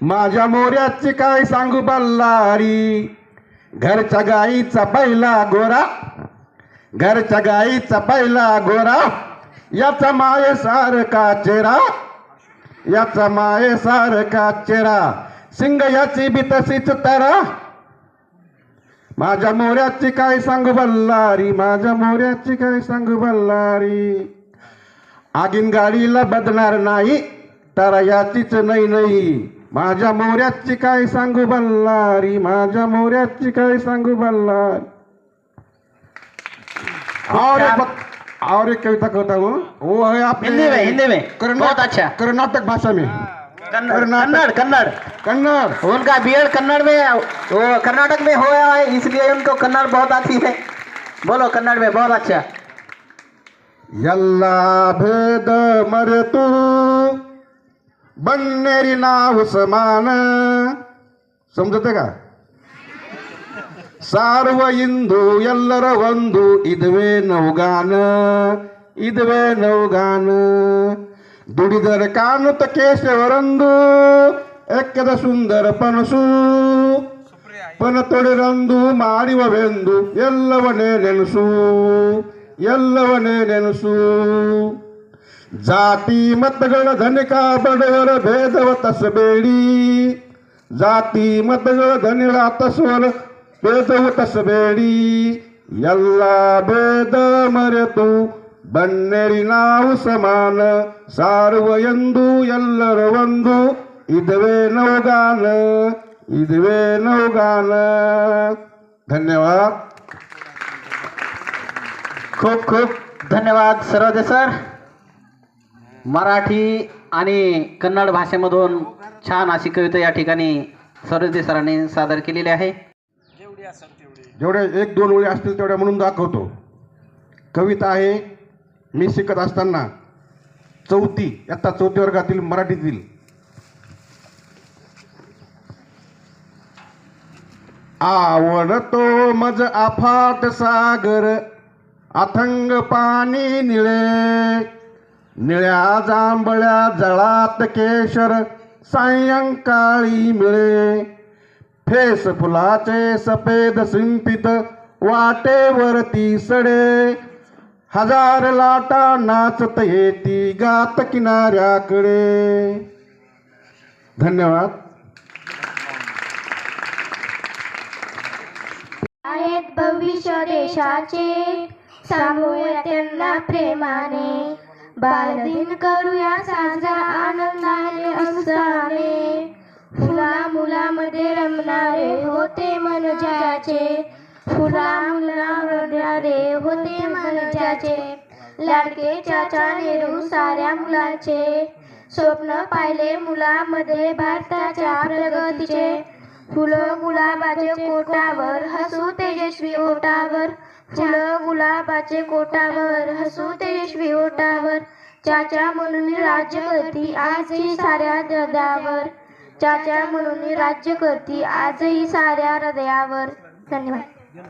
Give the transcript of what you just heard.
माझ्या मोऱ्याची काय सांगू बल्लारी? घरच्या गाईचा पहिला गोरा घरच्या गाईचा पहिला गोरा याचा माये सारखा चेरा याचा माये सारखा चेरा सिंग याची बी तशीच तरा. माझ्या मोऱ्याची काय सांगू बल्लारी? माझ्या मोऱ्याची काय सांगू बल्लारी? आगीन गाडीला बदणार नाही तर याचीच नाही नाही माझ्या मोऱ्याची काय सांगू बल्लारी माझ्या मोऱ्याची काय सांगू बल्लारी और एक बात- और एक कविता कहता हूँ वो है आपने हिंदी में हिंदी में कर्नाटक बहुत अच्छा कर्नाटक भाषा में कन्नड़ कर्नाटक। कन्नड़ कन्नड़ कन्नड़ उनका बीएड कन्नड़ में वो कर्नाटक में हुआ है इसलिए उनको कन्नड़ बहुत आती है बोलो कन्नड़ में बहुत अच्छा ಎಲ್ಲ ಭೇದ ಮರೆತು ಬನ್ನೇರಿ ನಾವು ಸಮಾನ. ಸಮಜತೆಗ का ಸಾರ್ವ ಇಂದು ಎಲ್ಲರ ಒಂದು, ಇದುವೇ ನೌಗಾನ ಇದುವೇ ನೌಗಾನ. ದುಡಿದರೆ ಕಾಣುತ್ತ ಕೇಶವರಂದು, ಎಕ್ಕದ ಸುಂದರ ಪನಸು. ಪನ ತೊಡೆರಂದು ಮಾಡುವವೆಂದು ಎಲ್ಲವನೇ ನೆನಸು ಎಲ್ಲವನೇ ನೆನಸು. ಜಾತಿ ಮತಗಳ ಧನಿಕ ಬಡವರ ಭೇದವ ತಸಬೇಡಿ ಜಾತಿ ಮತಗಳ ಧನಿಗಳ ತಸುವರ ಭೇದವ ತಸಬೇಡಿ ಎಲ್ಲ ಭೇದ ಮರೆತು ಬನ್ನೆರಿ ನಾವು ಸಮಾನ ಸಾರುವ ಎಂದು ಎಲ್ಲರ ಒಂದು ಇದುವೇ ನೌಗಾನ ಇದುವೇ ನೌಗಾನ ಧನ್ಯವಾದ खूप खूप धन्यवाद सर्वदे सर मराठी आणि कन्नड भाषेमधून छान अशी कविता या ठिकाणी सर्वदे सरांनी सादर केलेली आहे. जेवढे एक दोन ओळी असतील तेवढ्या म्हणून दाखवतो. कविता आहे मी शिकत असताना चौथी आता चौथी वर्गातील मराठीतील. आवडतो मज अफाट सागर अथंग पाणी निळे. निळ्या जांभळ्या जळात केशर सायंकाळी मिळे. फेस फुलाचे सफेद सिंपित वाटेवरती सडे. हजार लाटा नाचत येती गात किनाऱ्याकडे. धन्यवाद. आहेत भविष्य देशाचे. सांगूया त्यांना प्रेमाने. बालदिन करूया साजरा आनंदाने उत्साहाने. फुला मुलामध्ये रमणारे होते मन ज्याचे. फुला मुलामध्ये होते मन लाडके चाचा नेहरू साऱ्या मुलांचे. स्वप्न पाहिले मुलामध्ये भारताच्या प्रगतीचे. फुलं गुलाबाचे कोटावर हसू तेजस्वी ओटावर. फुलं गुलाबाचे कोटावर हसू तेजस्वी ओटावर. चाचा म्हणून राज्य करती आजही साऱ्या हृदयावर. चाचा म्हणून राज्य करती आजही साऱ्या हृदयावर. धन्यवाद.